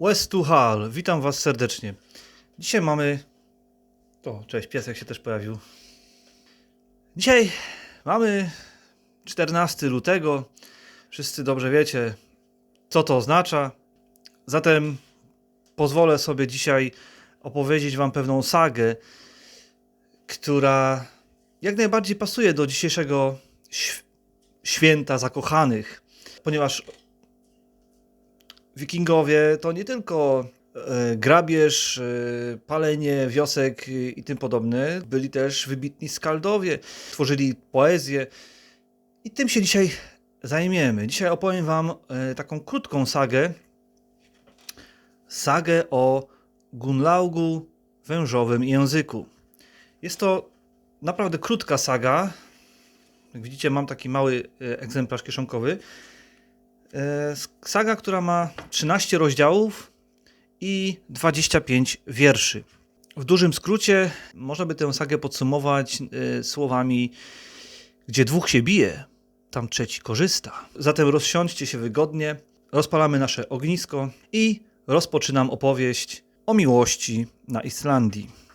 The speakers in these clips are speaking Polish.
West to Hall, witam Was serdecznie. Dzisiaj mamy. O, cześć, piesek się też pojawił. Dzisiaj mamy 14 lutego. Wszyscy dobrze wiecie, co to oznacza. Zatem pozwolę sobie dzisiaj opowiedzieć Wam pewną sagę, która jak najbardziej pasuje do dzisiejszego święta zakochanych, ponieważ Wikingowie to nie tylko e, grabież, e, palenie wiosek i tym podobne, byli też wybitni skaldowie, tworzyli poezję i tym się dzisiaj zajmiemy. Dzisiaj opowiem Wam e, taką krótką sagę, sagę o Gunlaugu wężowym języku. Jest to naprawdę krótka saga. Jak widzicie, mam taki mały egzemplarz kieszonkowy. E, Saga, która ma 13 rozdziałów i 25 wierszy. W dużym skrócie można by tę sagę podsumować e, słowami: Gdzie dwóch się bije, tam trzeci korzysta. Zatem rozsiądźcie się wygodnie, rozpalamy nasze ognisko i rozpoczynam opowieść o miłości na Islandii.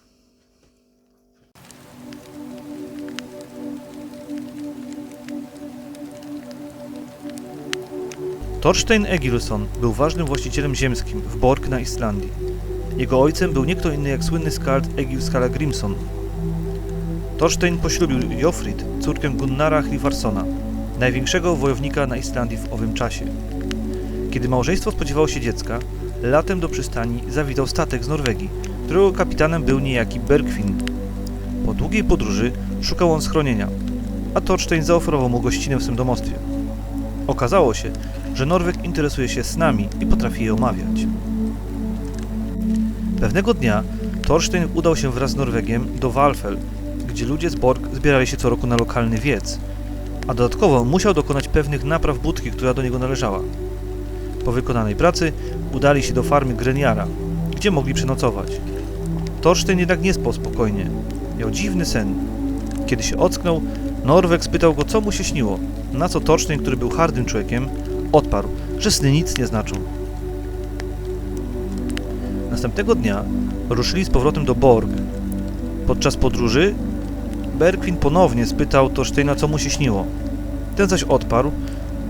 Thorstein Egilson był ważnym właścicielem ziemskim w Borg na Islandii. Jego ojcem był nie kto inny jak słynny skald Egil Skallagrimson. Thorstein poślubił Jofrid, córkę Gunnara Hlifarsona, największego wojownika na Islandii w owym czasie. Kiedy małżeństwo spodziewało się dziecka, latem do przystani zawitał statek z Norwegii, którego kapitanem był niejaki Bergfinn. Po długiej podróży szukał on schronienia, a Thorstein zaoferował mu gościnę w swym domostwie. Okazało się, że Norweg interesuje się snami i potrafi je omawiać. Pewnego dnia Thorstein udał się wraz z Norwegiem do Walfel, gdzie ludzie z Borg zbierali się co roku na lokalny wiec, a dodatkowo musiał dokonać pewnych napraw budki, która do niego należała. Po wykonanej pracy udali się do farmy Greniara, gdzie mogli przenocować. Thorstein jednak nie spał spokojnie. Miał dziwny sen. Kiedy się ocknął, Norweg spytał go, co mu się śniło, na co Thorstein, który był hardym człowiekiem, odparł, że sny nic nie znaczą. Następnego dnia ruszyli z powrotem do Borg. Podczas podróży Berkwin ponownie spytał Thorsteina, co mu się śniło. Ten zaś odparł,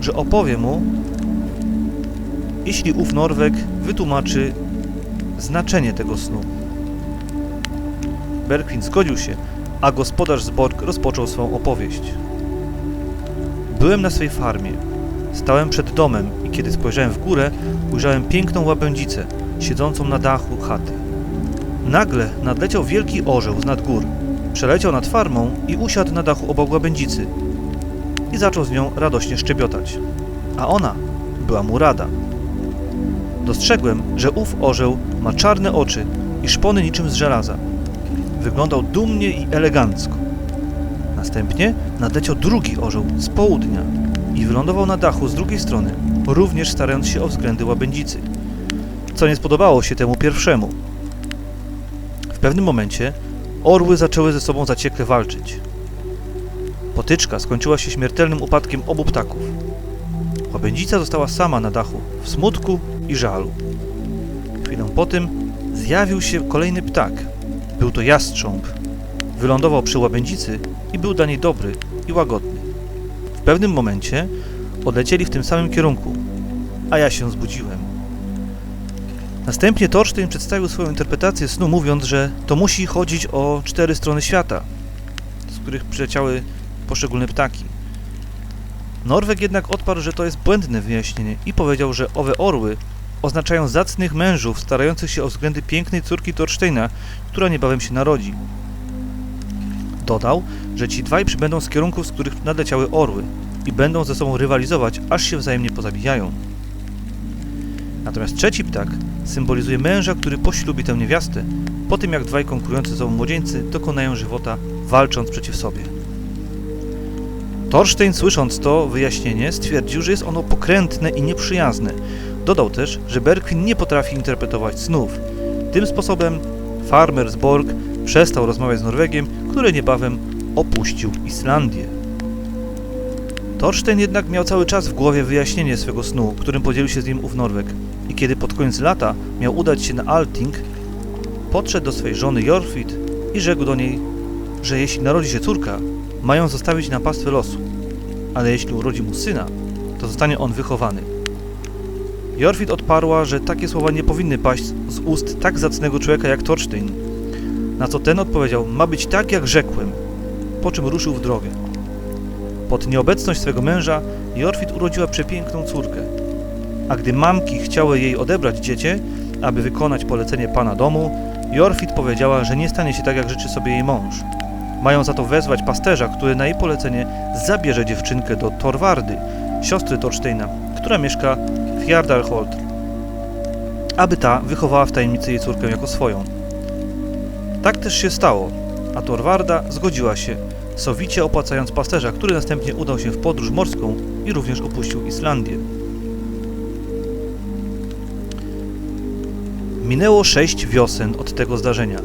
że opowie mu, jeśli ów Norweg wytłumaczy znaczenie tego snu. Berkwin zgodził się, a gospodarz z Borg rozpoczął swą opowieść. Byłem na swej farmie. Stałem przed domem i kiedy spojrzałem w górę, ujrzałem piękną łabędzicę, siedzącą na dachu chaty. Nagle nadleciał wielki orzeł z nad gór. Przeleciał nad farmą i usiadł na dachu obok łabędzicy. I zaczął z nią radośnie szczebiotać. A ona była mu rada. Dostrzegłem, że ów orzeł ma czarne oczy i szpony niczym z żelaza. Wyglądał dumnie i elegancko. Następnie nadleciał drugi orzeł z południa i wylądował na dachu z drugiej strony, również starając się o względy łabędzicy, co nie spodobało się temu pierwszemu. W pewnym momencie orły zaczęły ze sobą zaciekle walczyć. Potyczka skończyła się śmiertelnym upadkiem obu ptaków. Łabędzica została sama na dachu, w smutku i żalu. Chwilę po tym zjawił się kolejny ptak. Był to jastrząb. Wylądował przy łabędzicy i był dla niej dobry i łagodny. W pewnym momencie odlecieli w tym samym kierunku, a ja się zbudziłem. Następnie Thorstein przedstawił swoją interpretację snu, mówiąc, że to musi chodzić o cztery strony świata, z których przyleciały poszczególne ptaki. Norweg jednak odparł, że to jest błędne wyjaśnienie i powiedział, że owe orły oznaczają zacnych mężów starających się o względy pięknej córki Thorsteina, która niebawem się narodzi. Dodał, że ci dwaj przybędą z kierunków, z których nadleciały orły i będą ze sobą rywalizować, aż się wzajemnie pozabijają. Natomiast trzeci ptak symbolizuje męża, który poślubi tę niewiastę, po tym jak dwaj konkurujący ze sobą młodzieńcy dokonają żywota, walcząc przeciw sobie. Thorstein, słysząc to wyjaśnienie, stwierdził, że jest ono pokrętne i nieprzyjazne. Dodał też, że Berkwin nie potrafi interpretować snów. Tym sposobem farmer z Borg przestał rozmawiać z Norwegiem, który niebawem opuścił Islandię. Thorstein jednak miał cały czas w głowie wyjaśnienie swego snu, którym podzielił się z nim ów Norweg. i kiedy pod koniec lata miał udać się na Alting, podszedł do swej żony Jorfit i rzekł do niej, że jeśli narodzi się córka, mają zostawić na pastwę losu, ale jeśli urodzi mu syna, to zostanie on wychowany. Jorfit odparła, że takie słowa nie powinny paść z ust tak zacnego człowieka jak Thorstein, na co ten odpowiedział, ma być tak jak rzekłem, po czym ruszył w drogę. Pod nieobecność swego męża Jorfit urodziła przepiękną córkę, a gdy mamki chciały jej odebrać dziecię, aby wykonać polecenie pana domu, Jorfit powiedziała, że nie stanie się tak, jak życzy sobie jej mąż. Mają za to wezwać pasterza, który na jej polecenie zabierze dziewczynkę do Torwardy, siostry Thorsteina, która mieszka w Jardarholt, aby ta wychowała w tajemnicy jej córkę jako swoją. Tak też się stało, a Torwarda zgodziła się, sowicie opłacając pasterza, który następnie udał się w podróż morską i również opuścił Islandię. Minęło sześć wiosen od tego zdarzenia.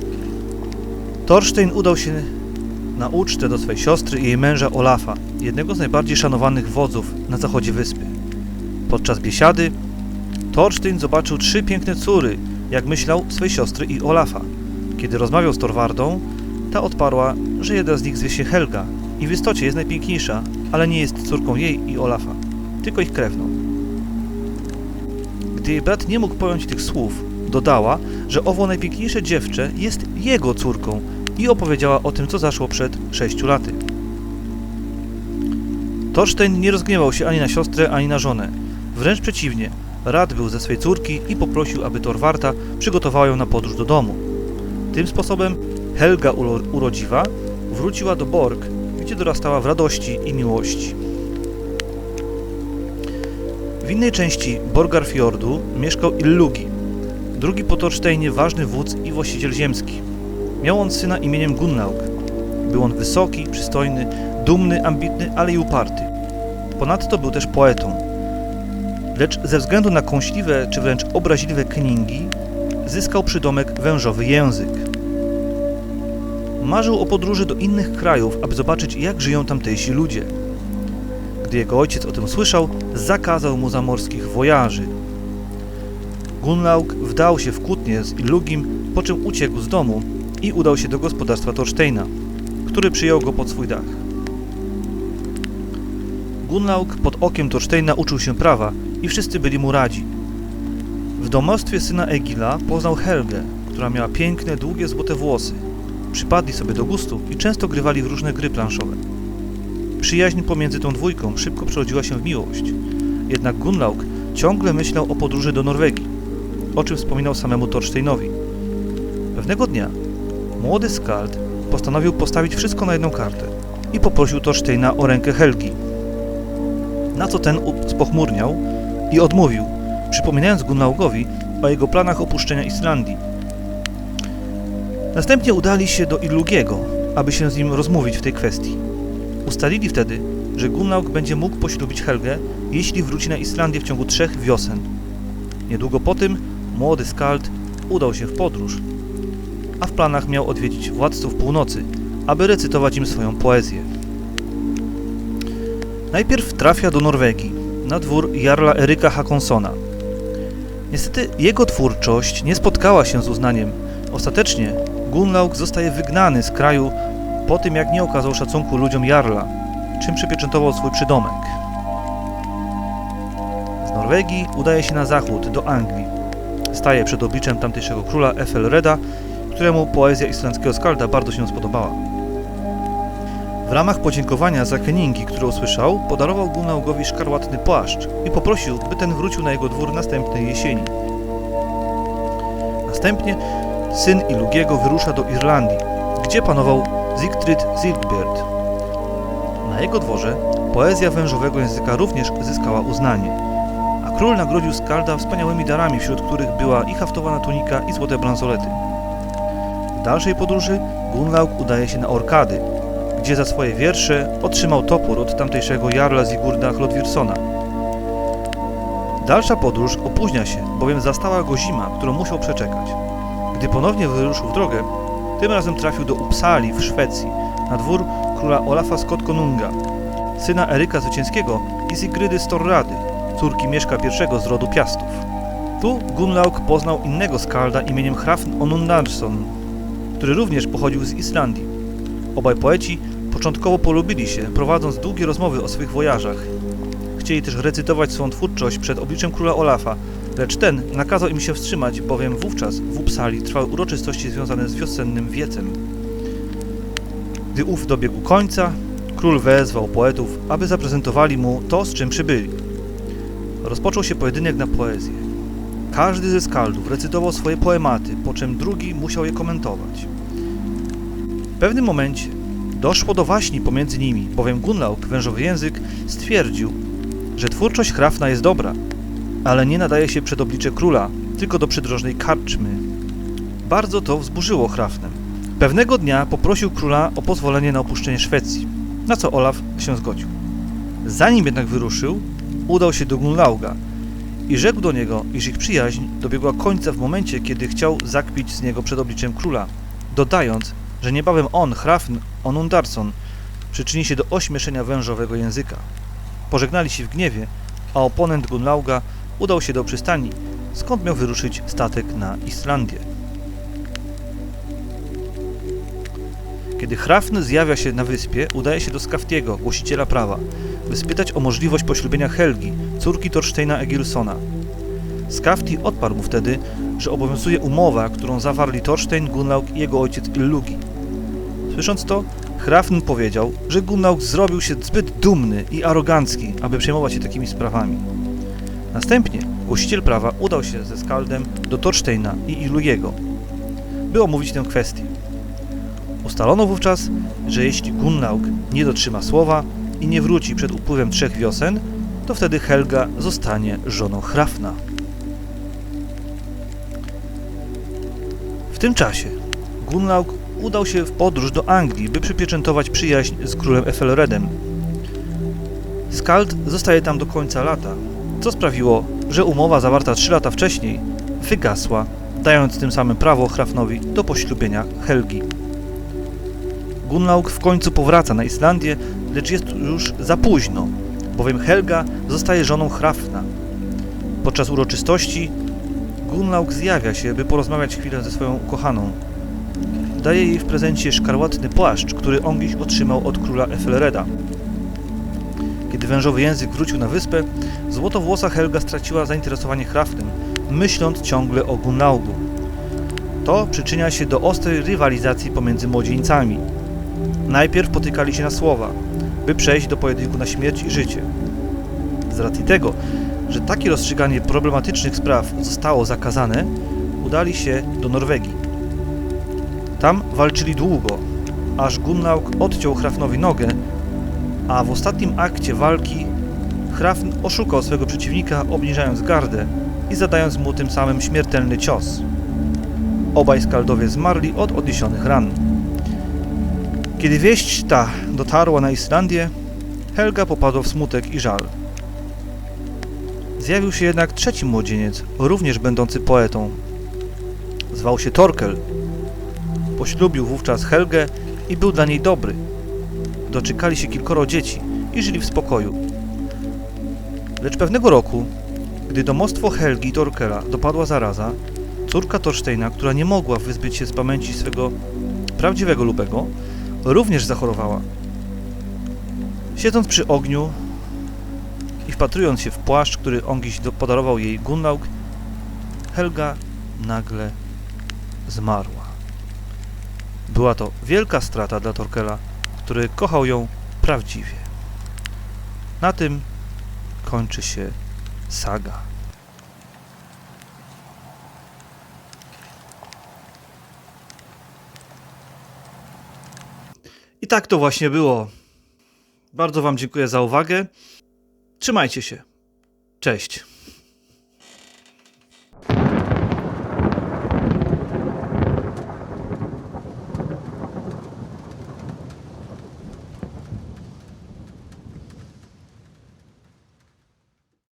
Thorstein udał się na ucztę do swej siostry i jej męża Olafa, jednego z najbardziej szanowanych wodzów na zachodzie wyspy. Podczas biesiady Thorstein zobaczył trzy piękne córy, jak myślał, swej siostry i Olafa. Kiedy rozmawiał z Torwardą, ta odparła, że jedna z nich zwie się Helga i w istocie jest najpiękniejsza, ale nie jest córką jej i Olafa, tylko ich krewną. Gdy jej brat nie mógł pojąć tych słów, dodała, że owo najpiękniejsze dziewczę jest jego córką i opowiedziała o tym, co zaszło przed sześciu laty. Thorstein nie rozgniewał się ani na siostrę, ani na żonę. Wręcz przeciwnie, rad był ze swej córki i poprosił, aby Torwarta przygotowała ją na podróż do domu. Tym sposobem Helga uro urodziwa wróciła do Borg, gdzie dorastała w radości i miłości. W innej części Borgarfjordu mieszkał Illugi, drugi po ważny wódz i właściciel ziemski. Miał on syna imieniem Gunnlaug. Był on wysoki, przystojny, dumny, ambitny, ale i uparty. Ponadto był też poetą. Lecz ze względu na kąśliwe czy wręcz obraźliwe kningi zyskał przydomek wężowy język. Marzył o podróży do innych krajów, aby zobaczyć, jak żyją tamtejsi ludzie. Gdy jego ojciec o tym słyszał, zakazał mu zamorskich wojaży. Gunlaug wdał się w kłótnię z Illugim, po czym uciekł z domu i udał się do gospodarstwa Thorsteina, który przyjął go pod swój dach. Gunlaug pod okiem Thorsteina uczył się prawa i wszyscy byli mu radzi. W domostwie syna Egila poznał Helgę, która miała piękne, długie, złote włosy. Przypadli sobie do gustu i często grywali w różne gry planszowe. Przyjaźń pomiędzy tą dwójką szybko przerodziła się w miłość. Jednak Gunlaug ciągle myślał o podróży do Norwegii, o czym wspominał samemu Thorsteinowi. Pewnego dnia młody Skald postanowił postawić wszystko na jedną kartę i poprosił Thorsteina o rękę Helgi. Na co ten spochmurniał i odmówił, przypominając Gunnlaugowi o jego planach opuszczenia Islandii. Następnie udali się do Illugiego, aby się z nim rozmówić w tej kwestii. Ustalili wtedy, że Gunnlaug będzie mógł poślubić Helgę, jeśli wróci na Islandię w ciągu trzech wiosen. Niedługo po tym młody Skald udał się w podróż, a w planach miał odwiedzić władców północy, aby recytować im swoją poezję. Najpierw trafia do Norwegii, na dwór Jarla Eryka Hakonsona. Niestety jego twórczość nie spotkała się z uznaniem. Ostatecznie Gunlaug zostaje wygnany z kraju po tym, jak nie okazał szacunku ludziom Jarla, czym przypieczętował swój przydomek. Z Norwegii udaje się na zachód, do Anglii. Staje przed obliczem tamtejszego króla Ethelreda, któremu poezja islandzkiego skalda bardzo się spodobała. W ramach podziękowania za keningi, które usłyszał, podarował Gunnlaugowi szkarłatny płaszcz i poprosił, by ten wrócił na jego dwór następnej jesieni. Następnie syn Illugiego wyrusza do Irlandii, gdzie panował Sigtryd Silkbeard. Na jego dworze poezja wężowego języka również zyskała uznanie, a król nagrodził Skalda wspaniałymi darami, wśród których była i haftowana tunika i złote bransolety. W dalszej podróży Gunnlaug udaje się na Orkady, gdzie za swoje wiersze otrzymał topór od tamtejszego jarla Sigurda Hlodwirsona. Dalsza podróż opóźnia się, bowiem zastała go zima, którą musiał przeczekać. Gdy ponownie wyruszył w drogę, tym razem trafił do Uppsali w Szwecji, na dwór króla Olafa Skotkonunga, syna Eryka Zwycięskiego i Sigrydy Storrady, córki Mieszka I z rodu Piastów. Tu Gunlaug poznał innego skalda imieniem Hrafn Onundarsson, który również pochodził z Islandii. Obaj poeci początkowo polubili się, prowadząc długie rozmowy o swych wojażach. Chcieli też recytować swą twórczość przed obliczem króla Olafa, lecz ten nakazał im się wstrzymać, bowiem wówczas w Uppsali trwały uroczystości związane z wiosennym wiecem. Gdy ów dobiegł końca, król wezwał poetów, aby zaprezentowali mu to, z czym przybyli. Rozpoczął się pojedynek na poezję. Każdy ze skaldów recytował swoje poematy, po czym drugi musiał je komentować. W pewnym momencie doszło do waśni pomiędzy nimi, bowiem Gunlaug, wężowy język, stwierdził, że twórczość Hrafna jest dobra, ale nie nadaje się przed oblicze króla, tylko do przydrożnej karczmy. Bardzo to wzburzyło Hrafnem. Pewnego dnia poprosił króla o pozwolenie na opuszczenie Szwecji, na co Olaf się zgodził. Zanim jednak wyruszył, udał się do Gunlauga i rzekł do niego, iż ich przyjaźń dobiegła końca w momencie, kiedy chciał zakpić z niego przed obliczem króla, dodając, że niebawem on, Hrafn Onundarson, przyczyni się do ośmieszenia wężowego języka. Pożegnali się w gniewie, a oponent Gunlauga udał się do przystani, skąd miał wyruszyć statek na Islandię. Kiedy Hrafn zjawia się na wyspie, udaje się do Skaftiego, głosiciela prawa, by spytać o możliwość poślubienia Helgi, córki Torsteina Egilsona. Skafti odparł mu wtedy, że obowiązuje umowa, którą zawarli Torstein, Gunlaug i jego ojciec Illugi. Słysząc to, Hrafn powiedział, że Gunlaug zrobił się zbyt dumny i arogancki, aby przejmować się takimi sprawami. Następnie głosiciel prawa udał się ze Skaldem do Torsteina i Illugiego, by omówić tę kwestię. Ustalono wówczas, że jeśli Gunlaug nie dotrzyma słowa i nie wróci przed upływem trzech wiosen, to wtedy Helga zostanie żoną Hrafna. W tym czasie Gunlaug udał się w podróż do Anglii, by przypieczętować przyjaźń z królem Ethelredem. Skald zostaje tam do końca lata, co sprawiło, że umowa zawarta trzy lata wcześniej wygasła, dając tym samym prawo Hrafnowi do poślubienia Helgi. Gunlaug w końcu powraca na Islandię, lecz jest już za późno, bowiem Helga zostaje żoną Hrafna. Podczas uroczystości Gunlaug zjawia się, by porozmawiać chwilę ze swoją ukochaną. Daje jej w prezencie szkarłatny płaszcz, który Ongiś otrzymał od króla Ethelreda. Kiedy wężowy język wrócił na wyspę, złotowłosa Helga straciła zainteresowanie Hrafnem, myśląc ciągle o Gunlaugu. To przyczynia się do ostrej rywalizacji pomiędzy młodzieńcami. Najpierw potykali się na słowa, by przejść do pojedynku na śmierć i życie. Z racji tego, że takie rozstrzyganie problematycznych spraw zostało zakazane, udali się do Norwegii. Tam walczyli długo, aż Gunnaug odciął Hrafnowi nogę, a w ostatnim akcie walki Hrafn oszukał swego przeciwnika, obniżając gardę i zadając mu tym samym śmiertelny cios. Obaj skaldowie zmarli od odniesionych ran. Kiedy wieść ta dotarła na Islandię, Helga popadła w smutek i żal. Zjawił się jednak trzeci młodzieniec, również będący poetą. Zwał się Torkel. Poślubił wówczas Helgę i był dla niej dobry. Doczekali się kilkoro dzieci i żyli w spokoju. Lecz pewnego roku, gdy domostwo Helgi Torkela dopadła zaraza, córka Torsteina, która nie mogła wyzbyć się z pamięci swego prawdziwego lubego, również zachorowała. Siedząc przy ogniu i wpatrując się w płaszcz, który Ongiś podarował jej Gunlaug, Helga nagle zmarła. Była to wielka strata dla Torkela, który kochał ją prawdziwie. Na tym kończy się saga. I tak to właśnie było. Bardzo Wam dziękuję za uwagę. Trzymajcie się. Cześć.